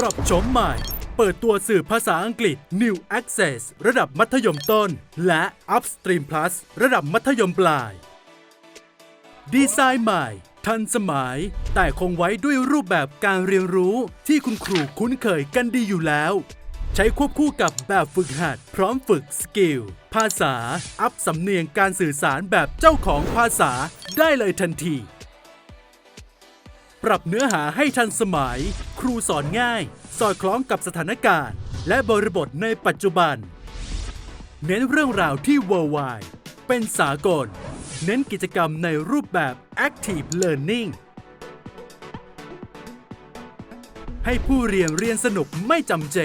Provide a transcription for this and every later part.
ปรับโฉมใหม่ เปิดตัวสื่อภาษาอังกฤษ New Access ระดับมัธยมต้น และ Upstream Plus ระดับมัธยมปลาย ดีไซน์ใหม่ ทันสมัย แต่คงไว้ด้วยรูปแบบการเรียนรู้ที่คุณครูคุ้นเคยกันดีอยู่แล้ว ใช้ควบคู่กับแบบฝึกหัด พร้อมฝึกสกิล ภาษา อัพสำเนียงการสื่อสารแบบเจ้าของภาษาได้เลยทันที ปรับเนื้อหาให้ทันสมัย รูสอนง่าย สอดคล้องกับสถานการณ์ และบริบทในปัจจุบัน เน้นเรื่องราวที่ worldwide เป็นสากล เน้นกิจกรรมในรูปแบบ active learning ให้ผู้เรียนเรียนสนุกไม่จำเจ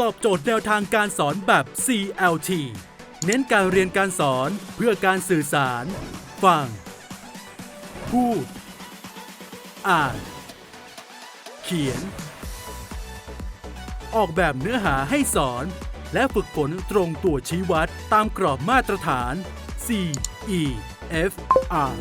ตอบโจทย์แนวทางการสอนแบบ CLT เน้นการเรียนการสอนเพื่อการสื่อสาร ฟัง พูด อ่าน เขียน ออกแบบเนื้อหาให้สอน และฝึกฝนตรงตัวชี้วัดตามกรอบมาตรฐาน C E F R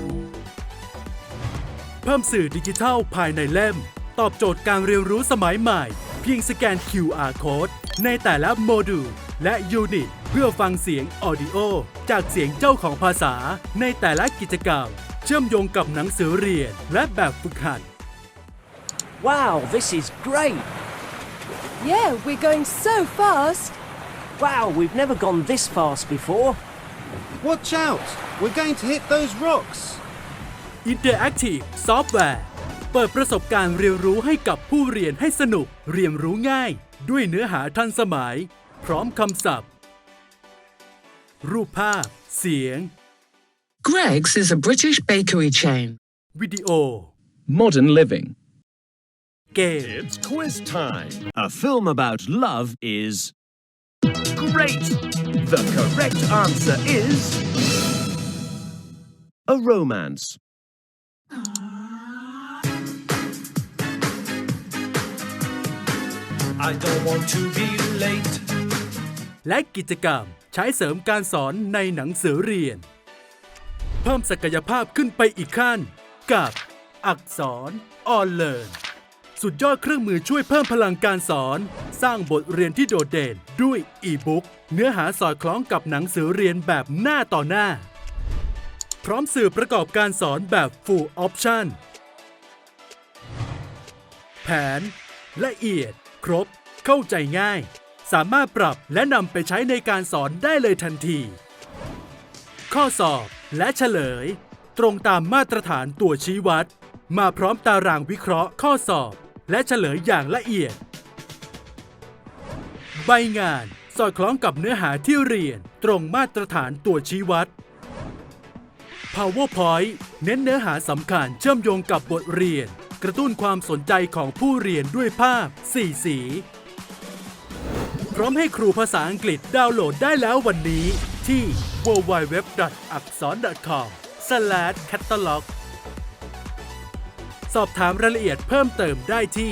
เพิ่มสื่อดิจิทัลภายในเล่ม ตอบโจทย์การเรียนรู้สมัยใหม่ เพียงสแกน QR Code ในแต่ละโมดูลและยูนิต เพื่อฟังเสียงออดิโอ จากเสียงเจ้าของภาษาในแต่ละกิจกรรม เชื่อมโยงกับหนังสือเรียนและแบบฝึกหัด Wow, this is great! Yeah, we're going so fast. Wow, we've never gone this fast before. Watch out! We're going to hit those rocks! Interactive Software เปิดประสบการณ์เรียนรู้ให้กับผู้เรียนให้สนุก เรียนรู้ง่าย ด้วยเนื้อหาทันสมัย พร้อมคำศัพท์ รูปภาพ เสียง Greg's is a British bakery chain. วิดีโอ Modern living. เกม It's quiz time. A film about love is. Great! The correct answer is. A romance. I don't want to be late. และกิจกรรมใช้เสริมการสอนในหนังสือเรียน เพิ่มศักยภาพขึ้นไปอีกขั้น กับ อักษรออนเลิน สุดยอดเครื่องมือช่วยเพิ่มพลังการสอน สร้างบทเรียนที่โดดเด่นด้วยอีบุ๊กเนื้อหาสอดคล้องกับหนังสือเรียนแบบหน้าต่อหน้า พร้อมสื่อประกอบการสอนแบบ Full Option แผน ละเอียด ครบ เข้าใจง่าย สามารถปรับและนำไปใช้ในการสอนได้เลยทันที ข้อสอบและเฉลย ตรงตามมาตรฐานตัวชี้วัด มาพร้อมตารางวิเคราะห์ข้อสอบ และเฉลยอย่างละเอียด ใบงานสอดคล้องกับเนื้อหาที่เรียนตรงมาตรฐานตัวชี้วัด PowerPoint เน้นเนื้อหาสำคัญเชื่อมโยงกับบทเรียน กระตุ้นความสนใจของผู้เรียนด้วยภาพ 4 สี พร้อมให้ครูภาษาอังกฤษดาวน์โหลดได้แล้ววันนี้ที่ www.akson.com/catalog สอบถามรายละเอียดเพิ่มเติมได้ที่